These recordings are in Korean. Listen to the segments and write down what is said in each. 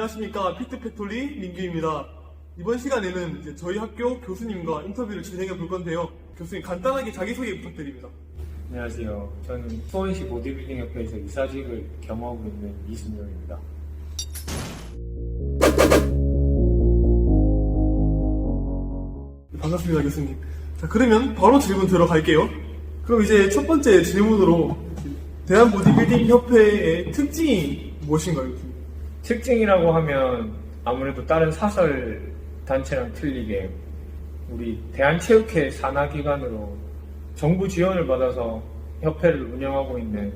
안녕하십니까 피트팩토리 민규입니다. 이번 시간에는 저희 학교 교수님과 인터뷰를 진행해 볼 건데요. 교수님 간단하게 자기소개 부탁드립니다. 안녕하세요. 저는 수원시 보디빌딩 협회에서 이사직을 겸하고 있는 이순영입니다. 반갑습니다, 교수님. 자, 그러면 바로 질문 들어갈게요. 그럼 이제 첫 번째 질문으로 대한 보디빌딩 협회의 특징이 무엇인가요? 특징이라고 하면 아무래도 다른 사설 단체랑 틀리게 우리 대한체육회 산하기관으로 정부 지원을 받아서 협회를 운영하고 있는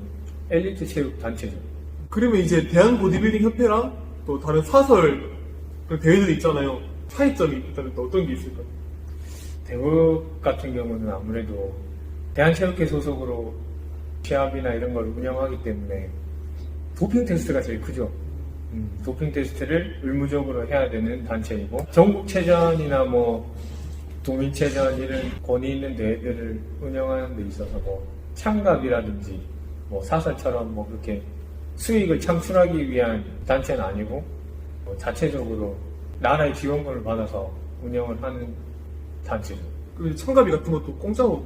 엘리트 체육 단체죠. 그러면 이제 대한 보디빌딩 협회랑 또 다른 사설 그런 대회들이 있잖아요. 차이점이 있다면 또 어떤 게 있을까요? 대국 같은 경우는 아무래도 대한체육회 소속으로 시합이나 이런 걸 운영하기 때문에 도핑 테스트가 제일 크죠. 음, 도핑 테스트를 의무적으로 해야 되는 단체이고 전국체전이나 뭐 도민체전 이런 권위 있는 대회들을 운영하는 데 있어서 뭐 참가비라든지 뭐 사설처럼 뭐 그렇게 수익을 창출하기 위한 단체는 아니고 뭐 자체적으로 나라의 지원금을 받아서 운영을 하는 단체죠. 그 참가비 같은 것도 공짜로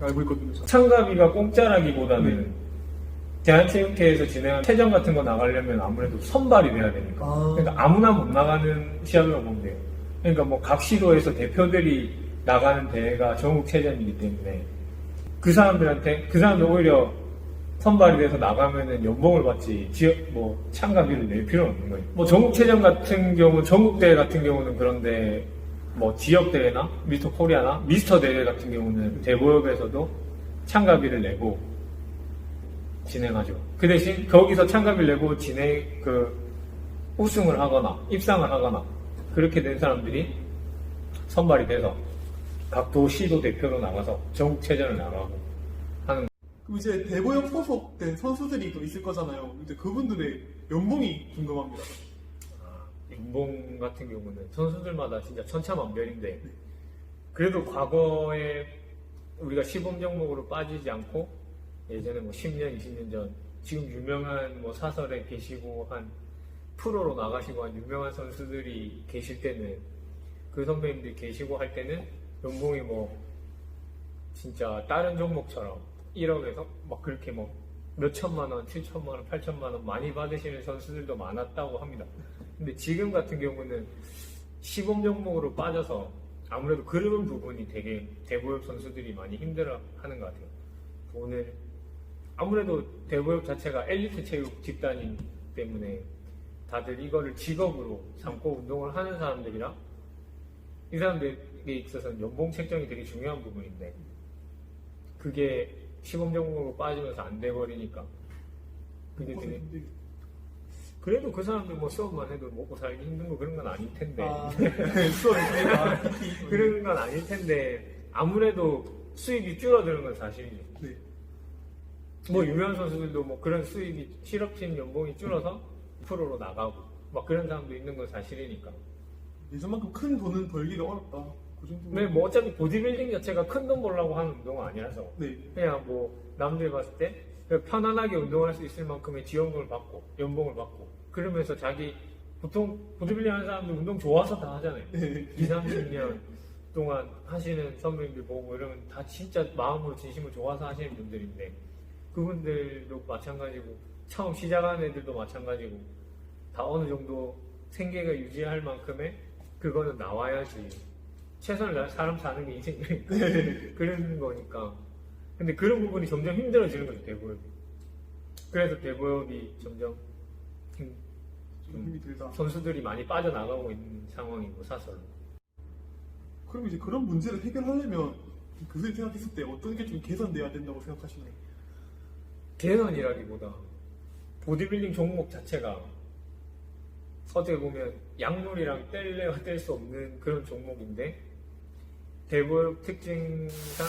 알고 있거든요. 저. 참가비가 공짜라기보다는 대한체육회에서 진행한 체전 같은 거 나가려면 아무래도 선발이 돼야 되니까. 아. 그러니까 아무나 못 나가는 시합이라고 보면 돼요. 그러니까 뭐 각 시도에서 대표들이 나가는 대회가 전국 체전이기 때문에 그 사람들한테 그 사람들 오히려 선발이 돼서 나가면은 연봉을 받지 지역 뭐 참가비를 낼 필요는 없는 거예요. 뭐 전국 체전 같은 경우 전국 대회 같은 경우는 그런데 뭐 지역 대회나 미스터 코리아나 미스터 대회 같은 경우는 대보협에서도 참가비를 내고 진행하죠. 그 대신 거기서 참가비를 내고 진행 그 우승을 하거나 입상을 하거나 그렇게 된 사람들이 선발이 돼서 각 도시도 대표로 나가서 전국 체전을 나가고 하는 그럼 이제 대보역 소속된 선수들이 또 있을 거잖아요. 근데 그분들의 연봉이 궁금합니다. 아, 연봉 같은 경우는 선수들마다 진짜 천차만별인데 그래도 과거에 우리가 시범 종목으로 빠지지 않고 예전에 뭐 10년, 20년 전 지금 유명한 뭐 사설에 계시고 한 프로로 나가시고 한 유명한 선수들이 계실 때는 그 선배님들이 계시고 할 때는 연봉이 뭐 진짜 다른 종목처럼 1억에서 막 그렇게 뭐 몇천만 원, 7천만 원, 8천만 원 많이 받으시는 선수들도 많았다고 합니다. 근데 지금 같은 경우는 시범 종목으로 빠져서 아무래도 그런 부분이 되게 대보협 선수들이 많이 힘들어 하는 것 같아요. 돈을 아무래도 대보협 자체가 엘리트 체육 집단이기 때문에 다들 이거를 직업으로 삼고 운동을 하는 사람들이라 이 사람들에 있어서는 연봉 책정이 되게 중요한 부분인데 그게 시범 종목으로 빠지면서 안 돼버리니까 그게 되게 그래도 그 사람들 뭐 수업만 해도 먹고 살기 힘든 거 그런 건 아닐 텐데 아, 수업이 아, 그런 건 아닐 텐데 아무래도 수입이 줄어드는 건 사실이죠. 네. 뭐 유명한 선수들도 뭐 그런 수입이 실업팀 연봉이 줄어서 프로로 나가고 막 그런 사람도 있는 건 사실이니까. 예전만큼 큰 돈은 벌기가 어렵다. 그 정도. 근데 뭐 어차피 보디빌딩 자체가 큰 돈 벌려고 하는 운동은 아니라서 네. 그냥 뭐 남들이 봤을 때 그냥 편안하게 운동할 수 있을 만큼의 지원금을 받고 연봉을 받고 그러면서 자기 보통 보디빌딩 하는 사람들 운동 좋아서 다 하잖아요. 네. 2, 30년 동안 하시는 선배님들 보고 이러면 다 진짜 마음으로 진심을 좋아서 하시는 분들인데 그분들도 마찬가지고 처음 시작하는 애들도 마찬가지고 다 어느 정도 생계가 유지할 만큼의 그거는 나와야지. 최선을 다해 사람 사는 게 인생이니까. 그런 거니까. 근데 그런 부분이 점점 힘들어지는 거죠 대보협 그래서 대보협이 점점 힘-. 선수들이 많이 빠져나가고 있는 상황이고 사설로. 그럼 이제 그런 문제를 해결하려면 교수님 생각했을 때 어떤 게 좀 개선돼야 된다고 생각하시나요? 개선이라기보다 보디빌딩 종목 자체가 어떻게 보면 약물이랑 뗄래야 뗄 수 없는 그런 종목인데 대보역 특징상